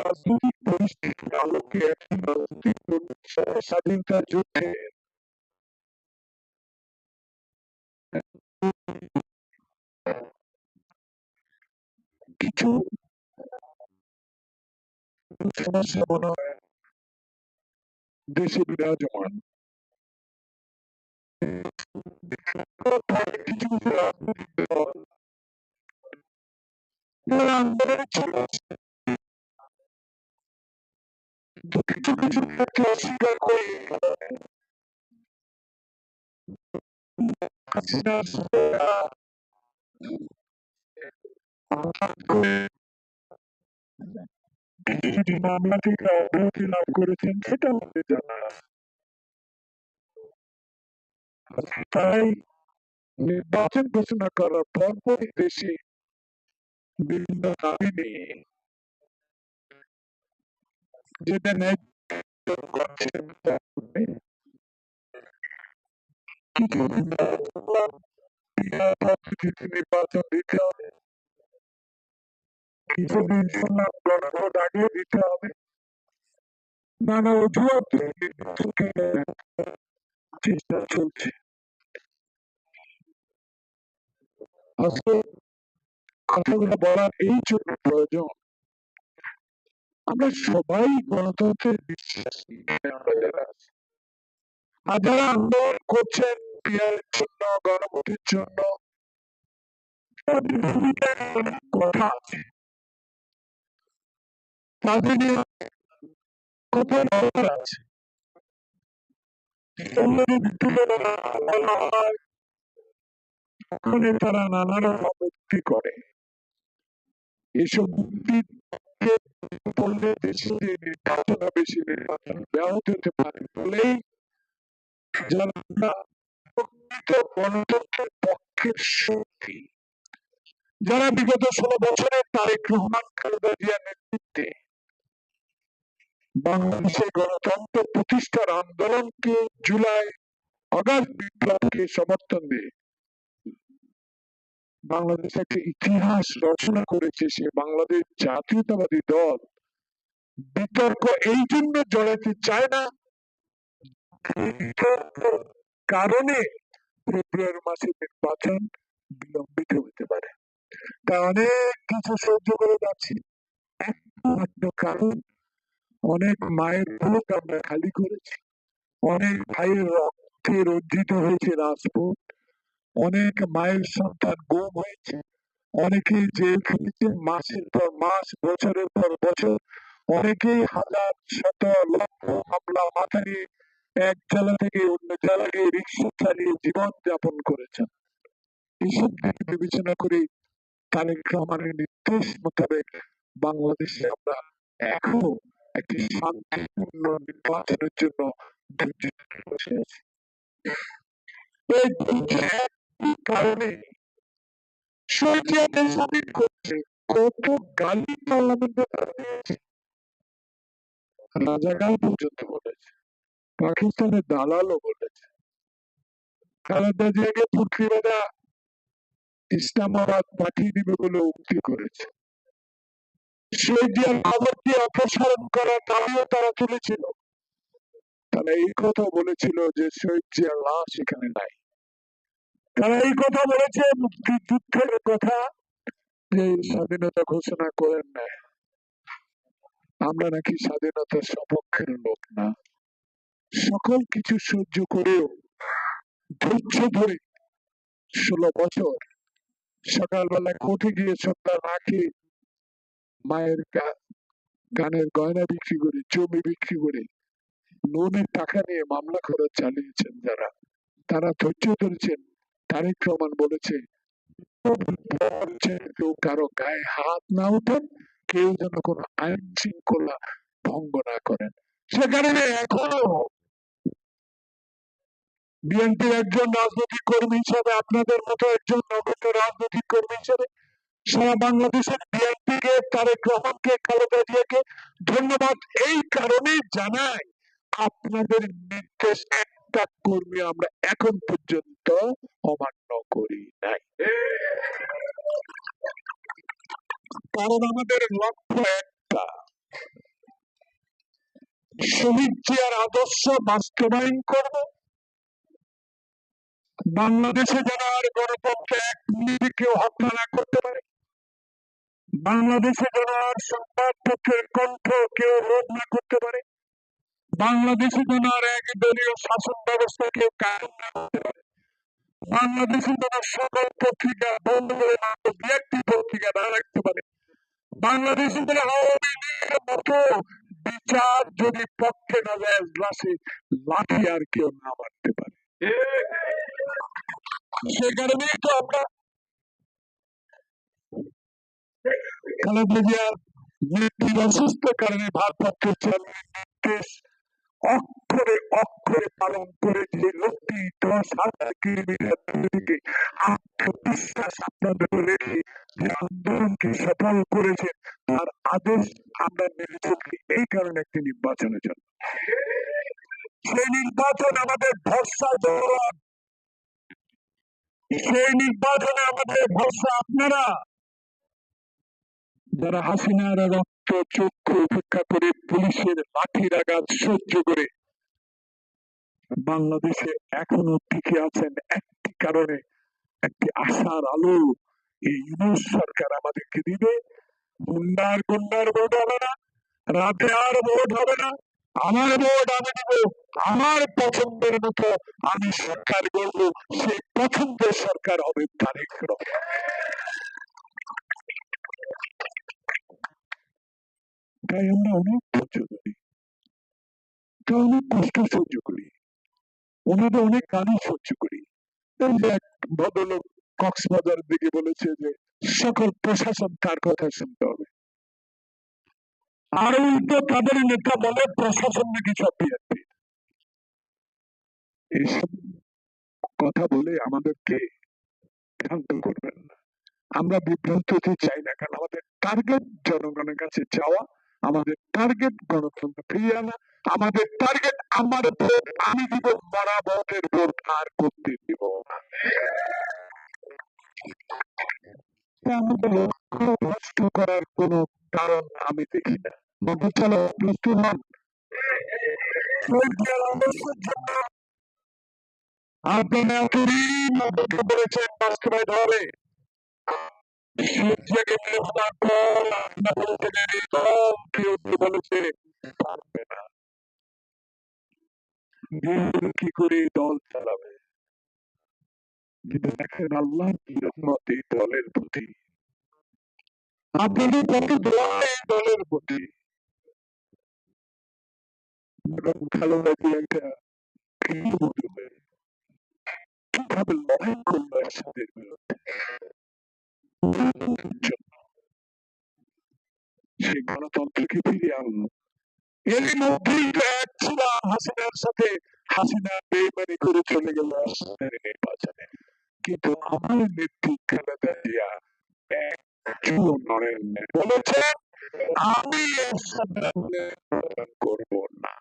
রাজনৈতিক আলোকে একটি রাজনৈতিক স্বাধীনতার যুদ্ধে কিছু সমস্যা মনে হয় দেশে বিরাজমান কিছু কিছু রাজনৈতিক দল তারা আন্দোলনে চলে আসছে কিন্তু কিছু কিছু ক্ষেত্রে অস্বীকার করে হাসিনার কিছু মামলা থেকে অব্যাহতি লাভ করেছেন, সেটা আমাদের জানা তাই নির্বাচন ঘোষণা করার পরপরই দেশে বিভিন্ন দাবি নিয়ে যেটা করছেন কিছু নির্বাচন দিতে হবে। কিছুদিন দিতে হবে। নানা চেষ্টা চলছে। আজকে কথাগুলো বলার এই জন্য প্রয়োজন। আমরা সবাই গণতন্ত্রের বিশ্বাসী আর যারা আন্দোলন করছেন পিয়ারের জন্য, গণভোটের জন্য কথা আছে। তাদের নিয়ে কথা দরকার আছে। তারা নানা রকম করে। এসব মুক্তি পড়লে দেশে নির্বাচন নির্বাচন ব্যাহত হতে পারে বলেই যারা গণতন্ত্রের পক্ষের শক্তি। যারা বিগত ষোলো বছরের তারেক রহমান, খালেদা জিয়ার নেতৃত্বে বাংলাদেশে গণতন্ত্র প্রতিষ্ঠার আন্দোলনকে জুলাই অগাস্ট বিপ্লবকে সমর্থন দিয়ে। বাংলাদেশ একটা ইতিহাস রচনা করেছে, সে বাংলাদেশ জাতীয়তাবাদী দল। বিতর্ক এই জন্য জড়াতে চায় না কারণে ফেব্রুয়ারি মাসে নির্বাচন বিলম্বিত হতে পারে। তা অনেক কিছু সহ্য করে যাচ্ছি। একমাত্র কারণ অনেক মায়ের ভোট আমরা খালি করেছি। অনেক ভাইয়ের রক্তে রঞ্জিত হয়েছে রাজপথ অনেক মায়ের সন্তান গুম হয়েছে। অনেকেই জেল খেটেছে মাসের পর মাস, বছরের পর বছর। অনেকেই হাজার, শত, লক্ষ হামলা মাথা নিয়ে এক জেলা থেকে অন্য জেলাকে রিক্সা চালিয়ে জীবন যাপন করেছেন। এইসব দিকে বিবেচনা করে তারেক রহমানের নির্দেশ মোতাবেক বাংলাদেশে আমরা এখনও একটি শান্তিপূর্ণ নির্বাচনের জন্য পর্যন্ত বলেছে পাকিস্তানের দালালও বলেছে খালেদা জিয়াকে পুটলিবাদা ইসলামাবাদ পাঠিয়ে দিবে বলে উক্তি করেছে। শহীদিয়ার খবরটি অপসারণ করার দাবিও তারা তুলেছিল তারা এই কথা বলেছিল যে শহীদ জিয়ার লাশ এখানে নাই। তারা এই কথা বলেছে, মুক্তিযুদ্ধের কথা, যে স্বাধীনতা ঘোষণা করেন না। আমরা নাকি স্বাধীনতার সপক্ষের লোক না। সকল কিছু সহ্য করেও ধৈর্য ধরে ষোলো বছর সকালবেলা কোর্টে গিয়ে সন্ধ্যা রাখে মায়ের গানের গয়না বিক্রি করে, জমি বিক্রি করে লোনের টাকা নিয়ে মামলা খরচ চালিয়েছেন যারা। তারা ধৈর্য ধরেছেন। তারেক রহমান বলেছে, কেউ কারও গায়ে হাত না উঠেন কেউ যেন কোনো আইন শৃঙ্খলা ভঙ্গ না করেন। সে কারণে এখনও বিএনপির একজন রাজনৈতিক কর্মী হিসাবে আপনাদের মতো একজন নগণ্য রাজনৈতিক কর্মী হিসাবে সারা বাংলাদেশের বিএনপি কে, তারেক রহমানকে খালেদা জিয়াকে ধন্যবাদ। এই কারণে জানাই, আপনাদের নির্দেশ একটা কর্মী আমরা এখন পর্যন্ত অমান্য করি নাই। কারণ আমাদের লক্ষ্য একটা। শহীদ জিয়ার আদর্শ বাস্তবায়ন করব। বাংলাদেশে যেন আর গণতন্ত্রে এক মিনিটে কেউ হত্যা না করতে পারে। বাংলাদেশে যেন আর সংবাদপত্রের কণ্ঠ কেউ রোধ না করতে পারে বাংলাদেশে যেন আর এক দলীয় শাসন ব্যবস্থা কেউ কায়েম না করতে পারে বাংলাদেশে যেন সকল পত্রিকা বন্ধ করে মাত্র দু একটি পত্রিকা না রাখতে পারে বাংলাদেশে যেন আওয়ামী লীগের মতো বিচার যদি পক্ষে না যায় এজলাসে লাঠি আর কেউ না মারতে পারে। সে কারণেই তো আমরা খালেদা জিয়ার অসুস্থ কারণে ভারপ্রাপ্ত নির্দেশ অক্ষরে অক্ষরে পালন করে যে লোকটি দশ হাজার কিলোমিটার আত্মবিশ্বাস আপনাদের রেখে যে আন্দোলনকে সফল করেছেন তার আদেশ আমরা মেনে চলছি এই কারণে একটি নির্বাচনের জন্য সেই নির্বাচন আমাদের ভরসা জনগণ সেই নির্বাচনে আমাদের ভরসা আপনারা। যারা হাসিনার রক্ত, চক্ষু উপেক্ষা করে পুলিশের লাঠির আঘাত সহ্য করে, বাংলাদেশে এখনও টিকে আছেন একটি কারণে, একটি আশার আলো এই ইউনুস সরকার আমাদেরকে দিবে। গুন্ডার গুন্ডার ভোট হবে না রাতে আর ভোট হবে না, আমার ভোট আমি দিব, আমার পছন্দের মতো আমি সরকার করব সেই পছন্দের সরকার হবে তারেক রহমান। তাই আমরা অনেক সহ্য করি। তাই অনেক কষ্ট সহ্য করি। ওনাদের অনেক গানই সহ্য করি। এক ভদ্রলোক কক্সবাজারের দিকে বলেছে যে, সকল প্রশাসন তার কথা শুনতে হবে। আর উল্টো তাদের নেতা বলে, প্রশাসন নাকি এইসব কথা বলে আমাদেরকে ভ্রান্ত করবেন না। আমরা বিভ্রান্ত হতে চাই না, কারণ আমাদের টার্গেট জনগণের কাছে যাওয়া আমাদের টার্গেট গণতন্ত্র। ফিরিয়ে আনা আমাদের টার্গেট আমার ভোট আমি দিব মরা ভোটের ভোট আর করতে দিব আমাদের লক্ষ্য করার কোন কারণ আমি দেখি না। মধ্যে চলো হন। আপনারা এতদিন বাস্তবায়িত হবে কি কি করে দল চালাবে কিন্তু দেখেন আল্লাহ কি রহমত এই দলের প্রতি আপনাদের কত দোয়া এই দলের প্রতি খালেদা জিয়া একটা কীভাবে লড়াই করল এরশাদের বিরুদ্ধে সেই গণতন্ত্রকে ফিরিয়ে আনলো এর মধ্যেই এক ছিলাম হাসিনার সাথে হাসিনা বেমানি করে চলে গেল এরশাদের নির্বাচনে কিন্তু আমার নেত্রী খালেদা জিয়া এক চুলো নড়েন বলেছেন আমি করব না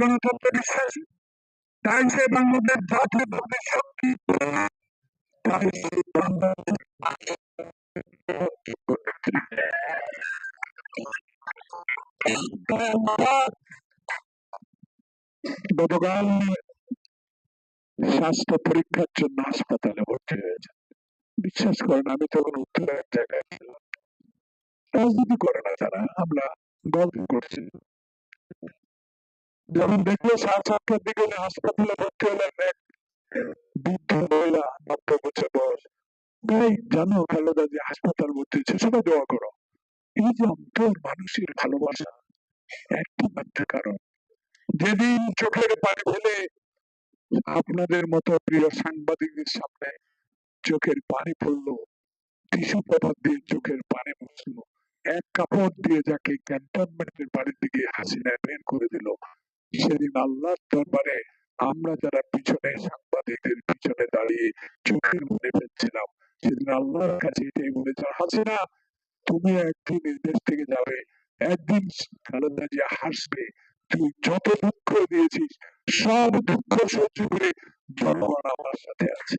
গণতন্ত্র বিশ্বাসী বাংলাদেশ শক্তি গতকাল স্বাস্থ্য পরীক্ষার জন্য হাসপাতালে ভর্তি হয়েছে। বিশ্বাস করেন, আমি তখন উত্তরে এক জায়গায় রাজনীতি করে না তারা, আমরা গল্প করছি। যখন দেখল সাড়ে চারটার দিকে উনি হাসপাতালে ভর্তি হলেন, এক বৃদ্ধ মহিলা, নব্বই বছর বয়স। তাই জানো খালেদা যে হাসপাতাল ভর্তি হয়েছে সবাই দোয়া করো। এই যে অন্তর মানুষের ভালোবাসা একটি মাত্র কারণ। যেদিন চোখের পানি ফেলে আপনাদের মতো প্রিয় সাংবাদিকদের সামনে চোখের পানি পড়ল, টিস্যু পেপার দিয়ে চোখের পানি মুছলো, এক কাপড় দিয়ে যাকে ক্যান্টনমেন্টের বাড়ির দিকে হাসিনা বের করে দিল সেদিন আল্লাহর দরবারে আমরা যারা পিছনে সাংবাদিকদের পিছনে দাঁড়িয়ে চোখের মনে ফেলছিলাম সেদিন আল্লাহর কাছে এটাই বলেছে, হাসিনা, তুমি একদিন এই দেশ থেকে যাবে, একদিন খালেদা জিয়া হাসবে, তুই যত দুঃখ দিয়েছিস, সব দুঃখ সহ্য করে জনগণ আমার সাথে আছে।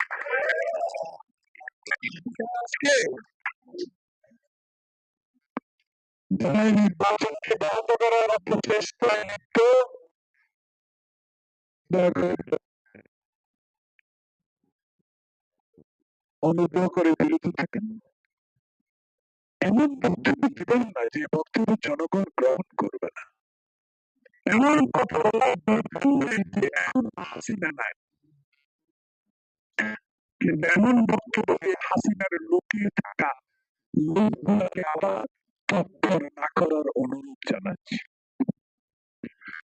যারা এই নির্বাচনকে ব্যাহত করার প্রচেষ্টায় লিপ্ত অনুগ্রহ করে বিরত থাকেন। এমন বক্তব্য দিবেন না যে বক্তব্য জনগণ গ্রহণ করবে না। এমন কথা কিন্তু এমন বক্তব্য হাসিনার লুকিয়ে থাকা লোকগুলোকে আবার তৎপর না করার অনুরোধ জানাচ্ছি।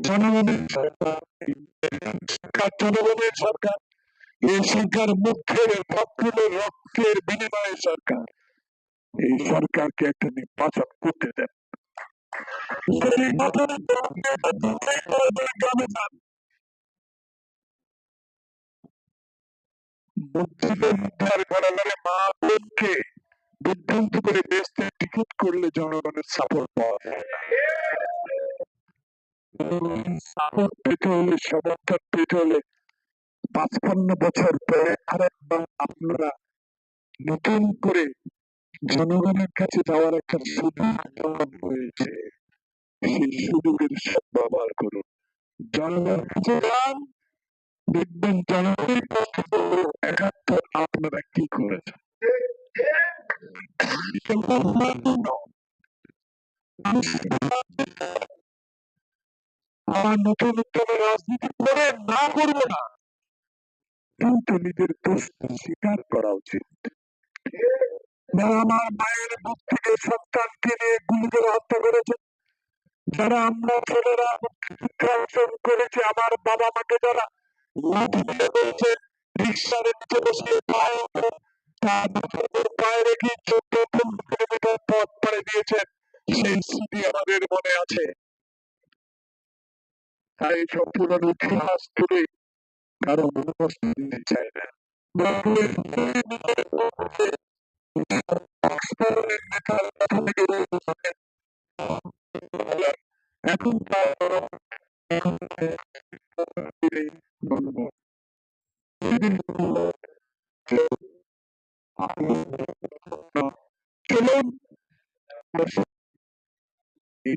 জনগণের সরকার এই সরকার মুখের রক্তের রক্তের বিনিময়ে সরকার। এই সরকারকে একটা নির্বাচন করতে দেন। মা বোনকে বিভ্রান্ত করে বেচতে টিকিট করলে জনগণের সাপোর্ট পাওয়া যায় পেতে হলে সমর্থন পেতে হলে পাঁচপান্ন বছর পরে আরেকবার আপনারা নতুন করে জনগণের কাছে যাওয়ার একটা সুযোগ প্রদান হয়েছে। সেই সুযোগের সদ্ব্যবহার করুন। জনগণের কাছে যান, দেখবেন জনগণের কাছে একাত্তর আপনারা কি করেছেন? আমার নতুন উত্তরে রাজনীতি করে না করব না। কিন্তু নিজের দোষ স্বীকার করা উচিত। যারা আমার মায়ের বুক থেকে সন্তানকে নিয়ে গুলি করে হত্যা করেছে, যারা আমরা ছেলেরা অংশগ্রহণ করেছে, আমার বাবা মাকে যারা লাঠি করেছে রিক্সার নিচে বসে পায়ে তার পায়ে রেখে চোদ্দ কিলোমিটার পথ পাড়ে দিয়েছেন, সেই স্মৃতি আমাদের মনে আছে। তাই সব পুরনো ইতিহাস তুলে কারও মনে দিতে চায় না। এখন চলুন এই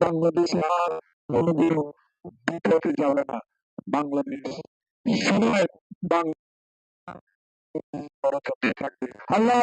বাংলাদেশে আর কোনোদিনও বিপদে যাবে না বাংলাদেশ বাংলা থাকবে আল্লাহ।